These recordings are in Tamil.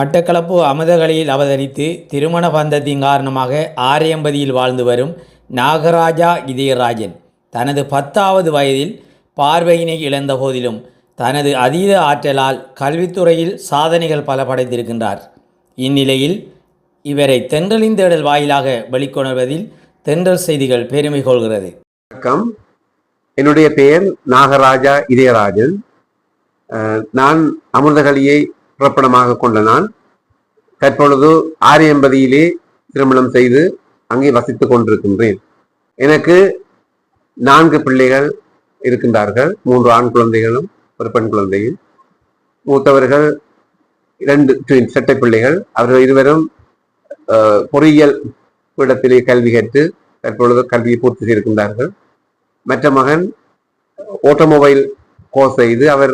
மட்டக்களப்பு அமுதகளில் அவதரித்து திருமண பந்தத்தின் காரணமாக ஆரியம்பதியில் வாழ்ந்து வரும் நாகராஜா இதயராஜன் தனது பத்தாவது வயதில் பார்வையினை இழந்த போதிலும் தனது அதீத ஆற்றலால் கல்வித்துறையில் சாதனைகள் பல படைத்திருக்கின்றார். இந்நிலையில் இவரை தென்றலின் தேடல் வாயிலாக வெளிக்கொணர்வதில் தென்றல் செய்திகள் பெருமை கொள்கிறது. வணக்கம். என்னுடைய பெயர் நாகராஜா இதயராஜன். நான் அமிர்தகலியை புறப்படமாக கொண்ட நான் தற்பொழுது ஆரியம்பதியிலே திருமணம் செய்து அங்கே வசித்துக் கொண்டிருக்கின்றேன். எனக்கு நான்கு பிள்ளைகள் இருக்கின்றார்கள். மூன்று ஆண் குழந்தைகளும் ஒரு பெண் குழந்தையும். மூத்தவர்கள் இரண்டு ட்வின் செட்டை பிள்ளைகள். அவர்கள் இருவரும் பொறியியல் இடத்திலே கல்வி கற்று தற்பொழுது கல்வியை பூர்த்தி செய்திருக்கின்றார்கள். மற்ற மகன் ஆட்டோமொபைல் கோர்ஸ் செய்து அவர்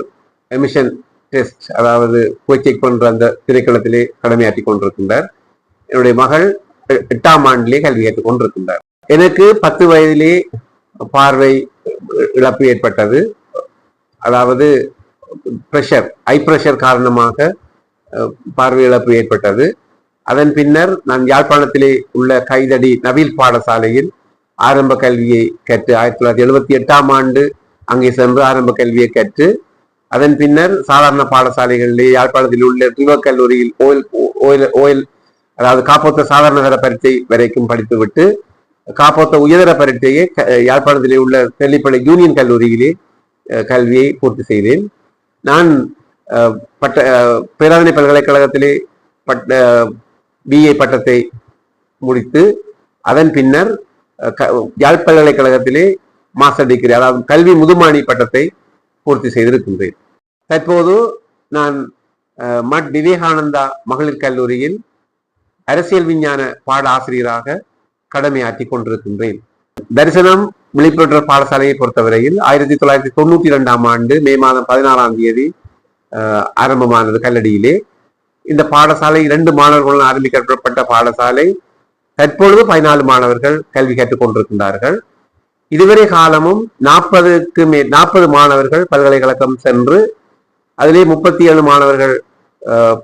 எமிஷன் டெஸ்ட் அதாவது கோச்சை கொன்ற அந்த திரைக்களத்திலே கடமையாற்றி கொண்டிருக்கின்றார். என்னுடைய மகள் எட்டாம் ஆண்டிலே கல்வி கற்றுக் கொண்டிருக்கின்றார். எனக்கு பத்து வயதிலே பார்வை இழப்பு ஏற்பட்டது. அதாவது ப்ரெஷர் ஐ பிரஷர் காரணமாக பார்வை இழப்பு ஏற்பட்டது. அதன் பின்னர் நான் யாழ்ப்பாணத்திலே உள்ள கைதடி நவீல் பாடசாலையில் ஆரம்ப கல்வியை கற்று ஆயிரத்தி தொள்ளாயிரத்தி எழுபத்தி எட்டாம் ஆண்டு அங்கே சென்று ஆரம்ப கல்வியை கற்று அதன் பின்னர் சாதாரண பாடசாலைகளிலே யாழ்ப்பாணத்தில் உள்ள துவக் கல்லூரியில் ஓயில் ஓயில் ஓயில் அதாவது காப்போத்த சாதாரண தர பரீட்சை வரைக்கும் படித்துவிட்டு காப்போத்த உயர்தர பரீட்சையை க- யாழ்ப்பாணத்திலே உள்ள தெல்லிப்பள்ளி யூனியன் கல்லூரியிலே கல்வியை பூர்த்தி செய்தேன். நான் பட்ட பேராதனை பல்கலைக்கழகத்திலே பட்ட பிஏ பட்டத்தை முடித்து அதன் பின்னர் க- யாழ் பல்கலைக்கழகத்திலே மாஸ்டர் டிகிரி அதாவது கல்வி முதுமானி பட்டத்தை பூர்த்தி செய்திருக்கின்றேன். தற்போது நான் மட். விவேகானந்தா மகளிர் கல்லூரியில் அரசியல் விஞ்ஞான பாட ஆசிரியராக கடமையாற்றி கொண்டிருக்கின்றேன். தரிசனம் விழிப்புணர்வு பாடசாலையை பொறுத்தவரையில் ஆயிரத்தி தொள்ளாயிரத்தி தொண்ணூத்தி இரண்டாம் ஆண்டு மே மாதம் பதினாறாம் தேதி ஆரம்பமானது கல்லடியிலே. இந்த பாடசாலை இரண்டு மாணவர்களுடன் ஆரம்பிக்கப்பட்ட பாடசாலை. தற்பொழுது பதினாலு மாணவர்கள் கல்வி கற்றுக் கொண்டிருக்கின்றார்கள். இதுவரை காலமும் நாற்பதுக்கு மே நாற்பது மாணவர்கள் பல்கலைக்கழகம் சென்று அதிலே முப்பத்தி ஏழு மாணவர்கள்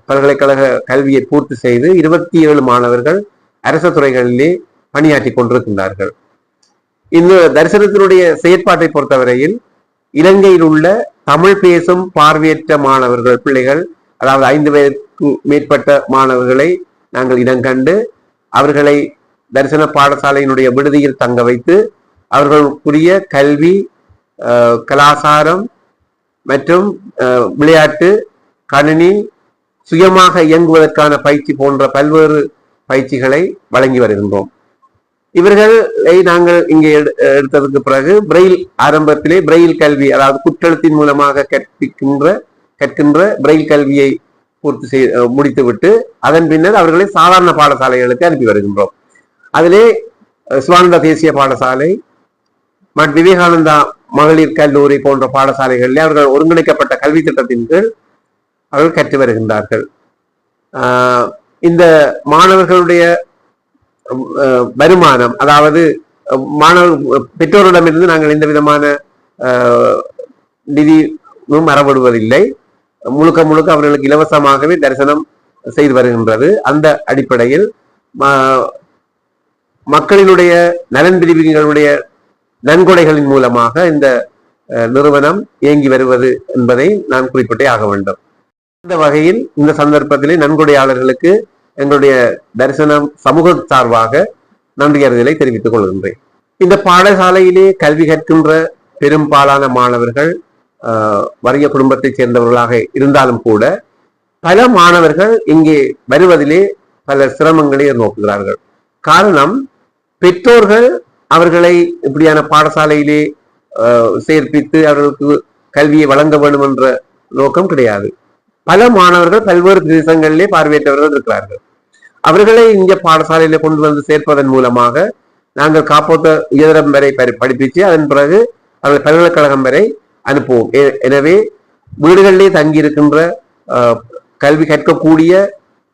பல்கலைக்கழக கல்வியை பூர்த்தி செய்து இருபத்தி ஏழு மாணவர்கள் அரசு துறைகளிலே பணியாற்றி கொண்டிருக்கின்றார்கள். இந்த தரிசனத்தினுடைய செயற்பாட்டை பொறுத்தவரையில் இலங்கையில் உள்ள தமிழ் பேசும் பார்வையற்ற மாணவர்கள் பிள்ளைகள் அதாவது ஐந்து வயதுக்கு மேற்பட்ட மாணவர்களை நாங்கள் இனங்கண்டு அவர்களை தரிசன பாடசாலையினுடைய விடுதியில் தங்க வைத்து அவர்களுக்குரிய கல்வி கலாசாரம் மற்றும் விளையாட்டு கணினி சுயமாக இயங்குவதற்கான பயிற்சி போன்ற பல்வேறு பயிற்சிகளை வழங்கி வருகின்றோம். இவர்களை நாங்கள் இங்கே எடு- எடுத்ததுக்கு பிறகு பிரெயில் ஆரம்பத்திலே பிரெயில் கல்வி அதாவது குற்றெழுத்தின் மூலமாக கற்பிக்கின்ற கற்கின்ற பிரெயில் கல்வியை பூர்த்தி செய் முடித்துவிட்டு அதன் பின்னர் அவர்களை சாதாரண பாடசாலைகளுக்கு அனுப்பி வருகின்றோம். அதிலே சுவானந்த தேசிய பாடசாலை மட். விவேகானந்தா மகளிர் கல்லூரி போன்ற பாடசாலைகளில் அவர்கள் ஒருங்கிணைக்கப்பட்ட கல்வி திட்டத்தின் கீழ் அவர்கள் கற்று வருகின்றார்கள். ஆஹ், இந்த மாணவர்களுடைய வருமானம் அதாவது மாணவர் பெற்றோரிடமிருந்து நாங்கள் எந்த விதமான ஆஹ், நிதியும் அறவிடுவதில்லை முழுக்க முழுக்க அவர்களுக்கு இலவசமாகவே தரிசனம் செய்து வருகின்றது. அந்த அடிப்படையில் மக்களினுடைய நலன் பிரிவுகளுடைய நன்கொடைகளின் மூலமாக இந்த நிறுவனம் இயங்கி வருவது என்பதை நான் குறிப்பிட்டே ஆக வேண்டும். இந்த வகையில் இந்த சந்தர்ப்பத்திலே நன்கொடையாளர்களுக்கு எங்களுடைய தரிசனம் சமூக சார்பாக நன்றியறிதலை தெரிவித்துக் கொள்கின்றேன். இந்த பாடசாலையிலே கல்வி கற்கின்ற பெரும்பாலான மாணவர்கள் ஆஹ், வறிய குடும்பத்தைச் சேர்ந்தவர்களாக இருந்தாலும் கூட பல மாணவர்கள் இங்கே வருவதிலே பல சிரமங்களை நோக்குகிறார்கள் காரணம் பெற்றோர்கள் அவர்களை இப்படியான பாடசாலையிலே சேர்ப்பித்து அவர்களுக்கு கல்வியை வழங்க வேண்டும் என்ற நோக்கம் கிடையாது. பல மாணவர்கள் பல்வேறு தேசங்களிலே பார்வையற்றவர்கள் இருக்கிறார்கள். அவர்களை இங்க பாடசாலையில கொண்டு வந்து சேர்ப்பதன் மூலமாக நாங்கள் காப்போத்த உயரம் வரை படிப்பிச்சு அதன் பிறகு அவர்கள் பல்கலைக்கழகம் வரை அனுப்புவோம். எனவே வீடுகளிலே தங்கியிருக்கின்ற இருக்கின்ற கல்வி கற்கக்கூடிய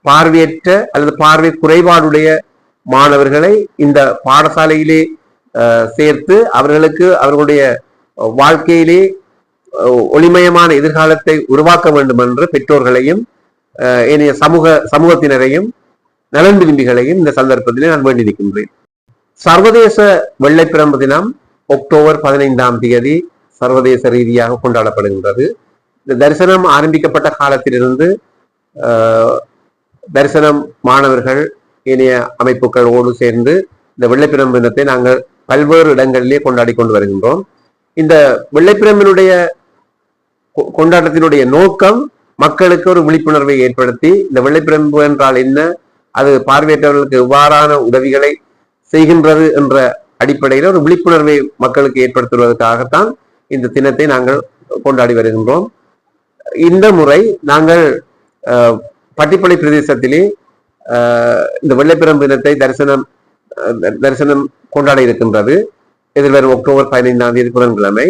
பார்வையற்ற அல்லது பார்வை குறைபாடுடைய மாணவர்களை இந்த பாடசாலையிலே சேர்த்து அவர்களுக்கு அவர்களுடைய வாழ்க்கையிலே ஒளிமயமான எதிர்காலத்தை உருவாக்க வேண்டும் என்று பெற்றோர்களையும் ஏனைய சமூக சமூகத்தினரையும் நலன் விரும்பிகளையும் இந்த சந்தர்ப்பத்திலே நான் வேண்டி நிற்கின்றேன். சர்வதேச வெள்ளைப்பிரம்பு தினம் அக்டோபர் பதினைந்தாம் தேதி சர்வதேச ரீதியாக கொண்டாடப்படுகின்றது. இந்த தரிசனம் ஆரம்பிக்கப்பட்ட காலத்திலிருந்து தரிசனம் மாணவர்கள் இணைய அமைப்புகளோடு சேர்ந்து இந்த வெள்ளைப்பிரம்பு தினத்தை நாங்கள் பல்வேறு இடங்களிலே கொண்டாடி கொண்டு வருகின்றோம். இந்த வெள்ளைப்பிரம்பினுடைய கொ- கொண்டாட்டத்தினுடைய நோக்கம் மக்களுக்கு ஒரு விழிப்புணர்வை ஏற்படுத்தி இந்த வெள்ளைப்பிரம்பு என்றால் என்ன? அது பார்வையற்றவர்களுக்கு எவ்வாறான உதவிகளை செய்கின்றது என்ற அடிப்படையில் ஒரு விழிப்புணர்வை மக்களுக்கு ஏற்படுத்துவதற்காகத்தான் இந்த தினத்தை நாங்கள் கொண்டாடி வருகின்றோம். இந்த முறை நாங்கள் பட்டிப்பளை பிரதேசத்திலே இந்த வெள்ளைப்பிரம்பு தினத்தை தரிசனம் தரிசனம் கொண்டாட இருக்கின்றது. எதிர்வரும் அக்டோபர் பதினைந்தாம் தேதி புதன்கிழமை.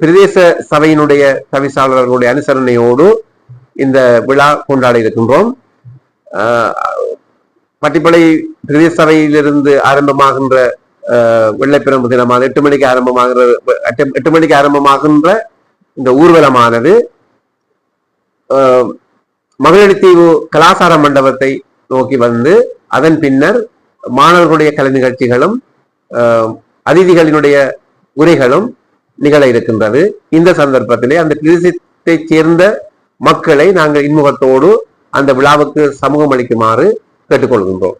பிரதேச சபையினுடைய தவிசாளர்களுடைய அனுசரணையோடு இந்த விழா கொண்டாட இருக்கின்றோம். பட்டிப்பளை பிரதேச சபையிலிருந்து ஆரம்பமாகின்ற அஹ், வெள்ளைப்பிரம்பு தினமானது எட்டு மணிக்கு ஆரம்பமாகிற எட்டு- எட்டு மணிக்கு ஆரம்பமாகின்ற இந்த ஊர்வலமானது மகளிர் தீவு கலாசார மண்டபத்தை நோக்கி வந்து அதன் பின்னர் மாணவர்களுடைய கலை நிகழ்ச்சிகளும் அஹ், அதிதிகளினுடைய உரைகளும் நிகழ இருக்கின்றது. இந்த சந்தர்ப்பத்திலே அந்த பிரதேசத்தை சேர்ந்த மக்களை நாங்கள் இன்முகத்தோடு அந்த விழாவுக்கு சமூகம் அளிக்குமாறு கேட்டுக்கொள்கின்றோம்.